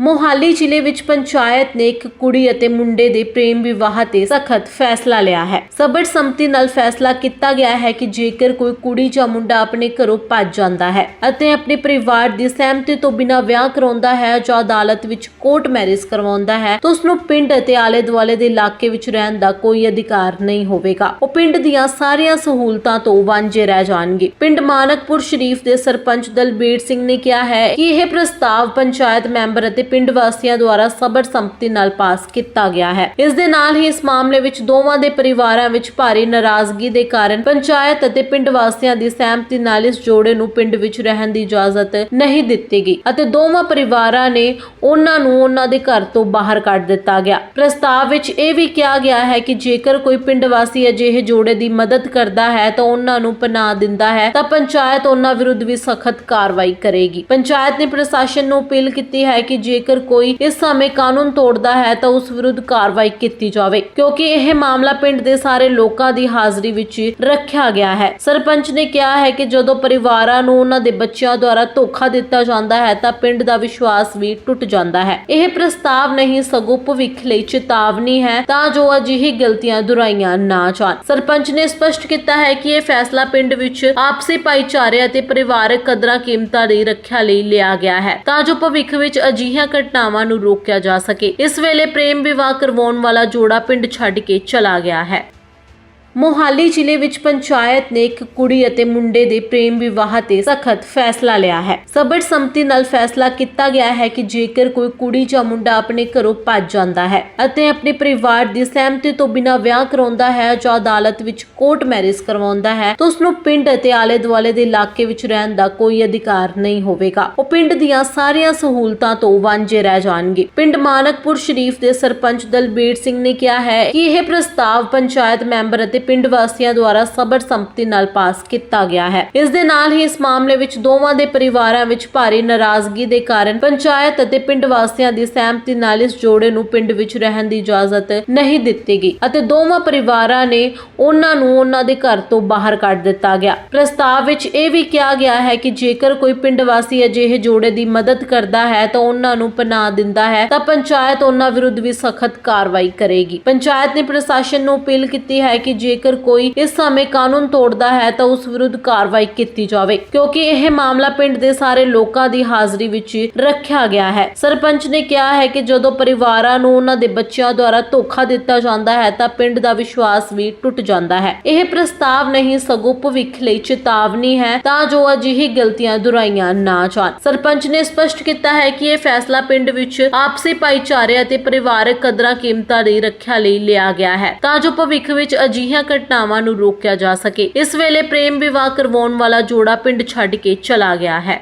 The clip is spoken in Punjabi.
ਮੋਹਾਲੀ ਜ਼ਿਲ੍ਹੇ ਵਿੱਚ ਪੰਚਾਇਤ ਨੇ ਇੱਕ ਕੁੜੀ ਅਤੇ ਮੁੰਡੇ ਦੇ ਪ੍ਰੇਮ ਵਿਵਾਹ ਤੇ ਸਖਤ ਫੈਸਲਾ ਲਿਆ ਹੈ। ਸਬਰ ਸੰਮਤੀ ਨਾਲ ਫੈਸਲਾ ਕੀਤਾ ਗਿਆ ਹੈ ਕਿ ਜੇਕਰ ਕੋਈ ਕੁੜੀ ਜਾਂ ਮੁੰਡਾ ਆਪਣੇ ਘਰੋਂ ਭੱਜ ਜਾਂਦਾ ਹੈ ਅਤੇ ਆਪਣੇ ਪਰਿਵਾਰ ਦੀ ਸਹਿਮਤੀ ਤੋਂ ਬਿਨਾਂ ਵਿਆਹ ਕਰਾਉਂਦਾ ਹੈ ਜਾਂ ਅਦਾਲਤ ਵਿੱਚ ਕੋਰਟ ਮੈਰਿਜ ਕਰਵਾਉਂਦਾ ਹੈ, ਤਾਂ ਉਸ ਨੂੰ ਪਿੰਡ ਅਤੇ ਆਲੇ ਦੁਆਲੇ ਦੇ ਇਲਾਕੇ ਵਿੱਚ ਰਹਿਣ ਦਾ ਕੋਈ ਅਧਿਕਾਰ ਨਹੀਂ ਹੋਵੇਗਾ। ਉਹ ਪਿੰਡ ਦੀਆਂ ਸਾਰੀਆਂ ਸਹੂਲਤਾਂ ਤੋਂ ਵਾਂਝੇ ਰਹਿ ਜਾਣਗੇ। ਪਿੰਡ ਮਾਨਕਪੁਰ ਸ਼ਰੀਫ ਦੇ ਸਰਪੰਚ ਦਲਬੀਰ ਸਿੰਘ ਨੇ ਕਿਹਾ ਹੈ ਕਿ ਇਹ ਪ੍ਰਸਤਾਵ ਪੰਚਾਇਤ ਮੈਂਬਰ ਅਤੇ ਪਿੰਡ ਵਾਸੀਆਂ ਦੁਆਰਾ ਸਬਰ ਸੰਮਤੀ ਨਾਲ ਪਾਸ ਕੀਤਾ ਗਿਆ ਹੈ। ਇਸ ਦੇ ਨਾਲ ਹੀ ਇਸ ਮਾਮਲੇ ਵਿੱਚ ਦੋਵਾਂ ਦੇ ਪਰਿਵਾਰਾਂ ਵਿੱਚ ਭਾਰੀ ਨਾਰਾਜ਼ਗੀ ਦੇ ਕਾਰਨ ਪੰਚਾਇਤ ਅਤੇ ਪਿੰਡ ਵਾਸੀਆਂ ਦੀ ਸਹਿਮਤੀ ਨਾਲ ਇਸ ਜੋੜੇ ਨੂੰ ਪਿੰਡ ਵਿੱਚ ਰਹਿਣ ਦੀ ਇਜਾਜ਼ਤ ਨਹੀਂ ਦਿੱਤੀ ਗਈ ਅਤੇ ਦੋਵਾਂ ਪਰਿਵਾਰਾਂ ਨੇ ਉਹਨਾਂ ਨੂੰ ਉਹਨਾਂ ਦੇ ਘਰ ਤੋਂ ਬਾਹਰ ਕੱਢ ਦਿੱਤਾ ਗਿਆ। ਪ੍ਰਸਤਾਵ ਵਿੱਚ ਇਹ ਵੀ ਕਿਹਾ ਗਿਆ ਹੈ ਕਿ ਜੇਕਰ ਕੋਈ ਪਿੰਡ ਵਾਸੀ ਅਜਿਹੇ ਜੋੜੇ ਦੀ ਮਦਦ ਕਰਦਾ ਹੈ ਤਾਂ ਉਹਨਾਂ ਨੂੰ ਪਨਾਹ ਦਿੰਦਾ ਹੈ ਤਾਂ ਪੰਚਾਇਤ ਉਹਨਾਂ ਵਿਰੁੱਧ ਵੀ ਸਖਤ ਕਾਰਵਾਈ ਕਰੇਗੀ। ਪੰਚਾਇਤ ਨੇ ਪ੍ਰਸ਼ਾਸਨ ਨੂੰ ਅਪੀਲ ਕੀਤੀ ਹੈ ਕਿ ਜੇਕਰ ਕੋਈ ਇਸ ਸਮੇਂ ਕਾਨੂੰਨ ਤੋੜਦਾ ਹੈ ਤਾਂ ਉਸ ਵਿਰੁੱਧ ਕਾਰਵਾਈ ਕੀਤੀ ਜਾਵੇ, ਕਿਉਂਕਿ ਇਹ ਮਾਮਲਾ ਪਿੰਡ ਦੇ ਸਾਰੇ ਲੋਕਾਂ ਦੀ ਹਾਜ਼ਰੀ ਵਿੱਚ ਰੱਖਿਆ ਗਿਆ ਹੈ। ਸਰਪੰਚ ਨੇ ਕਿਹਾ ਹੈ ਕਿ ਜਦੋਂ ਪਰਿਵਾਰਾਂ ਨੂੰ ਉਹਨਾਂ ਦੇ ਬੱਚਿਆਂ ਦੁਆਰਾ ਧੋਖਾ ਦਿੱਤਾ ਜਾਂਦਾ ਹੈ ਤਾਂ ਪਿੰਡ ਦਾ ਵਿਸ਼ਵਾਸ ਵੀ ਟੁੱਟ ਜਾਂਦਾ ਹੈ। ਇਹ ਪ੍ਰਸਤਾਵ ਨਹੀਂ, ਸਗੋਂ ਭਵਿੱਖ ਲਈ ਚੇਤਾਵਨੀ ਹੈ ਤਾਂ ਜੋ ਅਜਿਹੀ ਗਲਤੀਆਂ ਦੁਹਰਾਈਆਂ ਨਾ ਜਾਣ। ਸਰਪੰਚ ਨੇ ਸਪਸ਼ਟ ਕੀਤਾ ਹੈ ਕਿ ਇਹ ਫੈਸਲਾ ਪਿੰਡ ਵਿੱਚ ਆਪਸੀ ਭਾਈਚਾਰੇ ਅਤੇ ਪਰਿਵਾਰਕ ਕਦਰਾਂ ਕੀਮਤਾਂ ਦੀ ਰੱਖਿਆ ਲਈ ਲਿਆ ਗਿਆ ਹੈ। ਤਾਂ ਜੋ ਭਵਿੱਖ ਵਿੱਚ ਅਜਿਹੀਆਂ ਘਟਨਾਵਾਂ ਨੂੰ ਰੋਕਿਆ ਜਾ ਸਕੇ। ਇਸ ਵੇਲੇ ਪ੍ਰੇਮ ਵਿਵਾਹ ਕਰਵਾਉਣ ਵਾਲਾ ਜੋੜਾ ਪਿੰਡ ਛੱਡ ਕੇ ਚਲਾ ਗਿਆ ਹੈ। ਮੋਹਾਲੀ ਜ਼ਿਲ੍ਹੇ ਵਿੱਚ ਪੰਚਾਇਤ ਨੇ ਇੱਕ ਕੁੜੀ ਅਤੇ ਮੁੰਡੇ ਦੇ ਪ੍ਰੇਮ ਵਿਵਾਹ ਤੇ ਸਖਤ ਫੈਸਲਾ ਲਿਆ ਹੈ। ਸਬਰ ਸੰਮਤੀ ਨਾਲ ਫੈਸਲਾ ਕੀਤਾ ਗਿਆ ਹੈ ਕਿ ਜੇਕਰ ਕੋਈ ਕੁੜੀ ਜਾਂ ਮੁੰਡਾ ਆਪਣੇ ਘਰੋਂ ਭੱਜ ਜਾਂਦਾ ਹੈ ਅਤੇ ਆਪਣੇ ਪਰਿਵਾਰ ਦੀ ਸਹਿਮਤੀ ਤੋਂ ਬਿਨਾਂ ਵਿਆਹ ਕਰਾਉਂਦਾ ਹੈ ਜਾਂ ਅਦਾਲਤ ਵਿੱਚ ਕੋਰਟ ਮੈਰਿਜ ਕਰਵਾਉਂਦਾ ਹੈ, ਤਾਂ ਉਸ ਨੂੰ ਪਿੰਡ ਅਤੇ ਆਲੇ ਦੁਆਲੇ ਦੇ ਇਲਾਕੇ ਵਿੱਚ ਰਹਿਣ ਦਾ ਕੋਈ ਅਧਿਕਾਰ ਨਹੀਂ ਹੋਵੇਗਾ। ਉਹ ਪਿੰਡ ਦੀਆਂ ਸਾਰੀਆਂ ਸਹੂਲਤਾਂ ਤੋਂ ਵਾਂਝੇ ਰਹਿ ਜਾਣਗੇ। ਪਿੰਡ ਮਾਨਕਪੁਰ ਸ਼ਰੀਫ ਦੇ ਸਰਪੰਚ ਦਲਬੀਰ ਸਿੰਘ ਨੇ ਕਿਹਾ ਹੈ ਕਿ ਇਹ ਪ੍ਰਸਤਾਵ ਪੰਚਾਇਤ ਮੈਂਬਰ ਅਤੇ ਪਿੰਡ ਵਾਸੀਆਂ ਦੁਆਰਾ ਸਬਰ ਸੰਮਤੀ ਨਾਲ ਪਾਸ ਕੀਤਾ ਗਿਆ ਹੈ। ਇਸ ਦੇ ਨਾਲ ਹੀ ਇਸ ਮਾਮਲੇ ਵਿੱਚ ਦੋਵਾਂ ਦੇ ਪਰਿਵਾਰਾਂ ਵਿੱਚ ਭਾਰੀ ਨਾਰਾਜ਼ਗੀ ਦੇ ਕਾਰਨ ਪੰਚਾਇਤ ਅਤੇ ਪਿੰਡ ਵਾਸੀਆਂ ਦੀ ਸਹਿਮਤੀ ਨਾਲ ਇਸ ਜੋੜੇ ਨੂੰ ਪਿੰਡ ਵਿੱਚ ਰਹਿਣ ਦੀ ਇਜਾਜ਼ਤ ਨਹੀਂ ਦਿੱਤੀ ਗਈ ਅਤੇ ਦੋਵਾਂ ਪਰਿਵਾਰਾਂ ਨੇ ਉਹਨਾਂ ਨੂੰ ਉਹਨਾਂ ਦੇ ਘਰ ਤੋਂ ਬਾਹਰ ਕੱਢ ਦਿੱਤਾ ਗਿਆ। ਪ੍ਰਸਤਾਵ ਵਿੱਚ ਇਹ ਵੀ ਕਿਹਾ ਗਿਆ ਹੈ ਕਿ ਜੇਕਰ ਕੋਈ ਪਿੰਡ ਵਾਸੀ ਅਜਿਹੇ ਜੋੜੇ ਦੀ ਮਦਦ ਕਰਦਾ ਹੈ ਤਾਂ ਉਹਨਾਂ ਨੂੰ ਪਨਾਹ ਦਿੰਦਾ ਹੈ, ਤਾਂ ਪੰਚਾਇਤ ਉਹਨਾਂ ਵਿਰੁੱਧ ਵੀ ਸਖਤ ਕਾਰਵਾਈ ਕਰੇਗੀ। ਪੰਚਾਇਤ ਨੇ ਪ੍ਰਸ਼ਾਸਨ ਨੂੰ ਅਪੀਲ ਕੀਤੀ ਹੈ ਕਿ ਜੇਕਰ ਕੋਈ ਇਸ ਸਮੇਂ ਕਾਨੂੰਨ ਤੋੜਦਾ ਹੈ ਤਾਂ ਉਸ ਵਿਰੁੱਧ ਕਾਰਵਾਈ ਕੀਤੀ ਜਾਵੇ, ਕਿਉਂਕਿ ਇਹ ਮਾਮਲਾ ਪਿੰਡ ਦੇ ਸਾਰੇ ਲੋਕਾਂ ਦੀ ਹਾਜ਼ਰੀ ਵਿੱਚ ਰੱਖਿਆ ਗਿਆ ਹੈ। ਸਰਪੰਚ ਨੇ ਕਿਹਾ ਹੈ ਕਿ ਜਦੋਂ ਪਰਿਵਾਰਾਂ ਨੂੰ ਉਹਨਾਂ ਦੇ ਬੱਚਿਆਂ ਦੁਆਰਾ ਧੋਖਾ ਦਿੱਤਾ ਜਾਂਦਾ ਹੈ ਤਾਂ ਪਿੰਡ ਦਾ ਵਿਸ਼ਵਾਸ ਵੀ ਟੁੱਟ ਜਾਂਦਾ ਹੈ। ਇਹ ਪ੍ਰਸਤਾਵ ਨਹੀਂ, ਸਗੋਂ ਭਵਿੱਖ ਲਈ ਚੇਤਾਵਨੀ ਹੈ ਤਾਂ ਜੋ ਅਜਿਹੀ ਗਲਤੀਆਂ ਦੁਹਰਾਈਆਂ ਨਾ ਜਾਣ। ਸਰਪੰਚ ਨੇ ਸਪਸ਼ਟ ਕੀਤਾ ਹੈ ਕਿ ਇਹ ਫੈਸਲਾ ਪਿੰਡ ਵਿੱਚ ਆਪਸੀ ਭਾਈਚਾਰੇ ਅਤੇ ਪਰਿਵਾਰਕ ਕਦਰਾਂ ਕੀਮਤਾਂ ਦੀ ਰੱਖਿਆ ਲਈ ਲਿਆ ਗਿਆ ਹੈ। ਤਾਂ ਜੋ ਭਵਿੱਖ ਵਿੱਚ ਅਜਿਹੀਆਂ ਘਟਨਾਵਾਂ ਨੂੰ ਰੋਕਿਆ ਜਾ ਸਕੇ। ਇਸ ਵੇਲੇ ਪ੍ਰੇਮ ਵਿਵਾਹ ਕਰਵਾਉਣ ਵਾਲਾ ਜੋੜਾ ਪਿੰਡ ਛੱਡ ਕੇ ਚਲਾ ਗਿਆ ਹੈ।